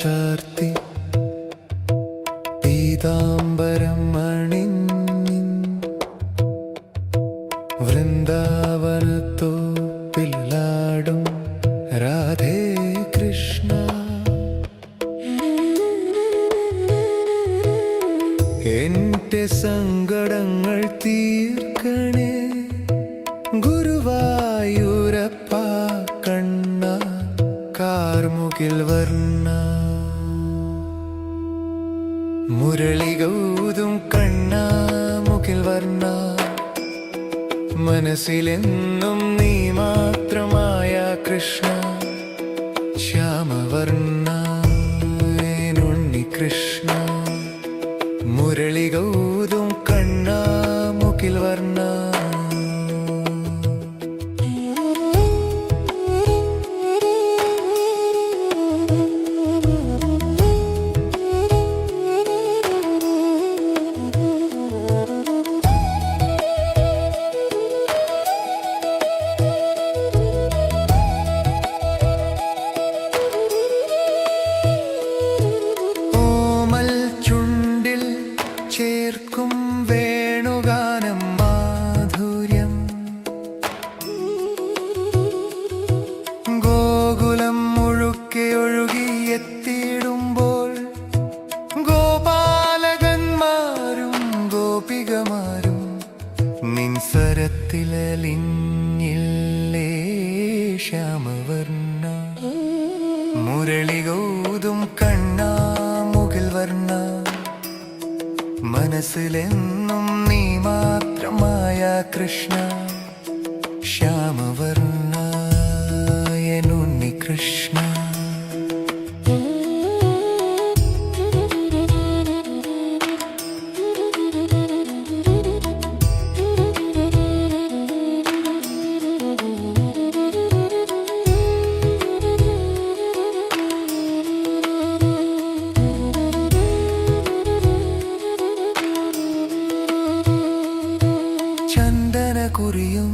ചാർത്തി പീതാംബരം അണിഞ്ഞിൻ വൃന്ദാവനത്തോ പില്ലാടും രാധേ കൃഷ്ണ. എന്റെ സങ്കടങ്ങൾ തീർക്കണേ ഗുരുവായൂരപ്പ കണ്ണ കാർമുകിൽ വർണ. മുരളികൗതും കണ്ണ മുകിൽ വർണ. മനസ്സിലെന്നും നീ മാത്രമായ കൃഷ്ണ. ശ്യാമവർണ കൃഷ്ണ മുരളികൗതും കണ്ണ മുകിൽ വർണ. നിൻസരത്തിലലിഞ്ഞില്ലേ ശ്യാമവർണ? മുരളികൗതും കണ്ണ മുകിൽ വർണ. മനസ്സിലെന്നും നീ മാത്രമായ കൃഷ്ണ. കുറിയും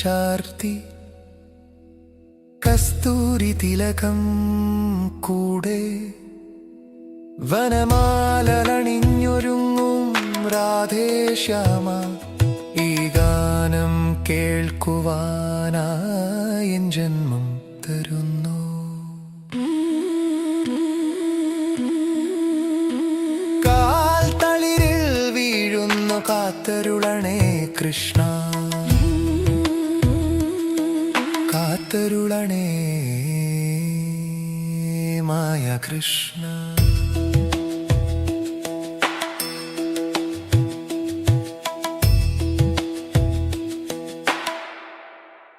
ചാർത്തി കസ്തൂരി തിലകം കൂടെ വനമാലണിഞ്ഞൊരുങ്ങും രാധേശ്യാമ ഈ ഗാനം കേൾക്കുവാനായ ജന്മം തരുന്നു. കാൽ തളിരിൽ വീഴുന്നു കാത്തരുളണേ കൃഷ്ണ. കാത്തരുളണേ മായ കൃഷ്ണ.